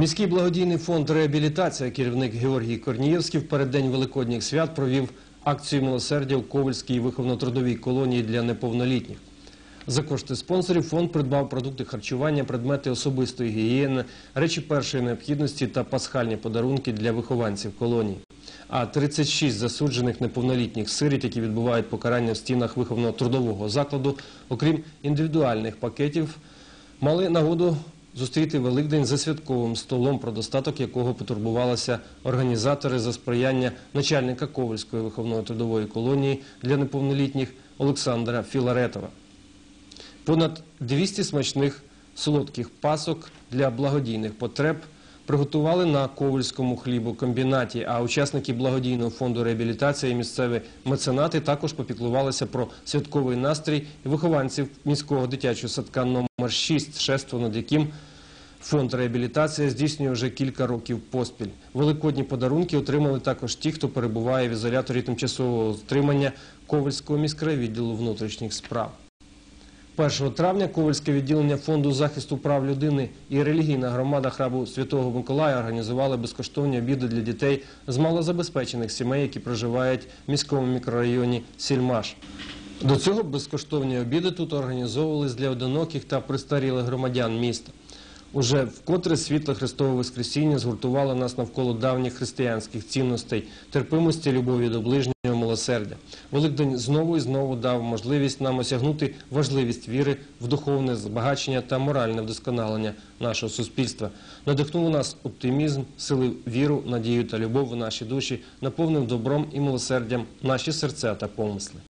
Міський благодійний фонд реабілітація, керівник Георгій Корнієвський в переддень Великодніх свят провів акцію милосердя в Ковальській виховно-трудовій колонії для неповнолітніх. За кошти спонсорів фонд придбав продукти харчування, предмети особистої гігієни, речі першої необхідності та пасхальні подарунки для вихованців колонії. А 36 засуджених неповнолітніх сиріт, які відбувають покарання в стінах виховно-трудового закладу, окрім індивідуальних пакетів, мали нагоду зустріти Великдень за святковим столом, про достаток якого потурбувалися організатори за сприяння начальника Ковальської виховної трудової колонії для неповнолітніх Олександра Філаретова. Понад 200 смачних солодких пасок для благодійних потреб приготували на Ковальському хлібокомбінаті, а учасники благодійного фонду реабілітації місцеві меценати також попіклувалися про святковий настрій вихованців міського дитячого садка номер 6, шество над яким Фонд реабілітації здійснює вже кілька років поспіль. Великодні подарунки отримали також ті, хто перебуває в ізоляторі тимчасового стримання Ковальського міськрайвідділу внутрішніх справ. 1 травня Ковальське відділення фонду захисту прав людини і релігійна громада храбу Святого Миколая організували безкоштовні обіди для дітей з малозабезпечених сімей, які проживають в міському мікрорайоні Сільмаш. До цього безкоштовні обіди тут організовувались для одиноких та престарілих громадян міста. Уже вкотре світло Христового Воскресіння згуртувало нас навколо давніх християнських цінностей, терпимості, любові до ближнього, милосердя. Великдень знову і знову дав можливість нам осягнути важливість віри в духовне збагачення та моральне вдосконалення нашого суспільства. Надихнув нас оптимізм, сили віру, надію та любов у наші душі, наповнив добром і милосердям наші серця та помисли.